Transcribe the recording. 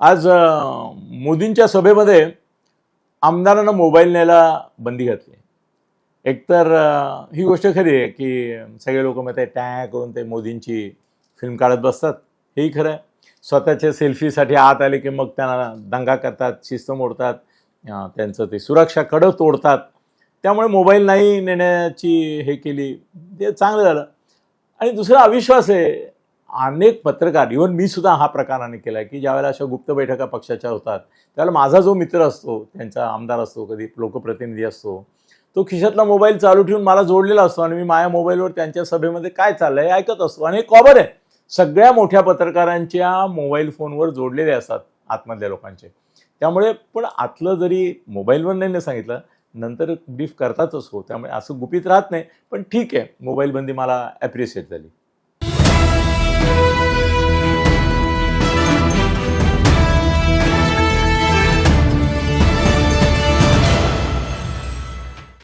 आज मोदींच्या सभेमध्ये आमदारांना मोबाईल न्यायला बंदी घातली. एकतर ही गोष्ट खरी आहे की सगळे लोक मग ते टॅ करून ते मोदींची फिल्म काढत बसतात. हेही खरं आहे. स्वतःच्या सेल्फीसाठी आत आले की मग त्यांना दंगा करतात शिस्त मोडतात त्यांचं ते सुरक्षा कडं तोडतात. त्यामुळे मोबाईल नाही नेण्याची हे केली ते चांगलं झालं. आणि दुसरा अविश्वास आहे अनेक पत्रकार इवन मी सुद्धा हा प्रकार अनेक केला की ज्यावेळेला अशा गुप्त बैठका पक्षाच्या होतात त्यावेळेला माझा जो मित्र असतो त्यांचा आमदार असतो कधी लोकप्रतिनिधी असतो तो खिशातला मोबाईल चालू ठेवून मला जोडलेला असतो आणि मी माझ्या मोबाईलवर त्यांच्या सभेमध्ये काय चाललं हे ऐकत असतो आणि कॉबर आहे. सगळ्या मोठ्या पत्रकारांच्या मोबाईल फोनवर जोडलेले असतात आतमधल्या लोकांचे. त्यामुळे पण आतलं जरी मोबाईलवर नाही सांगितलं नंतर ब्रीफ करतातच हो त्यामुळे असं गुपित राहत नाही पण ठीक आहे मोबाईल बंदी मला ॲप्रिशिएट झाली.